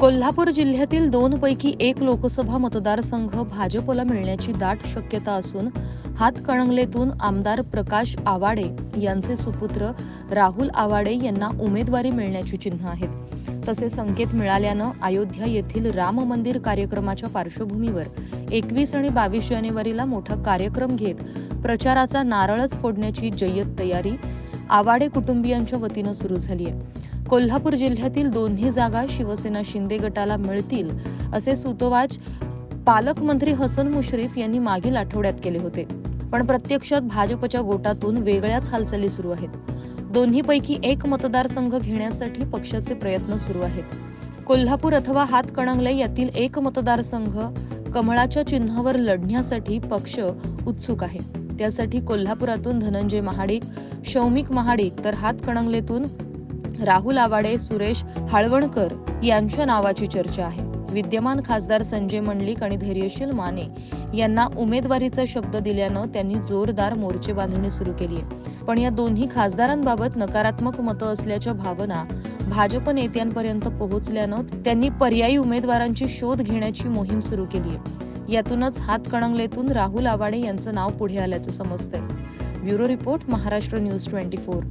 कोल्हापूर जिल्ह्यातील दोन पैकी एक लोकसभा मतदारसंघ भाजपला मिळण्याची दाट शक्यता असून हातकणंगलेतून आमदार प्रकाश आवाडे यांचे सुपुत्र राहुल आवाडे यांना उमेदवारी मिळण्याची चिन्ह आहेत. तसे संकेत मिळाल्यानं अयोध्या येथील राम मंदिर कार्यक्रमाच्या पार्श्वभूमीवर एकवीस आणि बावीस जानेवारीला मोठा कार्यक्रम घेत प्रचाराचा नारळच फोडण्याची जय्यत तयारी आवाडे कुटुंबियांच्या वतीनं सुरू झाली आहे कोल्हापूर जिल्ह्यातील दोन्ही जागा शिवसेना शिंदे गटाला मिळतील असे सुतोवाच पालकमंत्री हसन मुश्रीफ यांनी मागील आठवड्यात केले होते. पण प्रत्यक्षात भाजपच्या गोटातून वेगळ्याच हालचाली सुरू आहेत. दोन्हीपैकी एक मतदारसंघ घेण्यासाठी पक्षाचे प्रयत्न सुरू आहेत. कोल्हापूर अथवा हातकणंगले यातील एक मतदारसंघ कमळाच्या चिन्हावर लढण्यासाठी पक्ष उत्सुक आहे. त्यासाठी कोल्हापुरातून धनंजय महाडिक शौमिक महाडिक तर हातकणंगलेतून राहुल आवाडे सुरेश हाळवणकर यांच्या नावाची चर्चा आहे. विद्यमान खासदार संजय मंडलिक आणि धैर्यशील माने यांना उमेदवारीचा शब्द दिल्यानं त्यांनी जोरदार मोर्चे बांधणी सुरू केली आहे. पण या दोन्ही खासदारांबाबत नकारात्मक मतं असल्याच्या भावना भाजप नेत्यांपर्यंत पोहोचल्यानं त्यांनी पर्यायी उमेदवारांची शोध घेण्याची मोहीम सुरू केली आहे. यातूनच हातकणंगलेतून राहुल आवाडे यांचं नाव पुढे आल्याचं समजतंय. Bureau report Maharashtra news twenty four.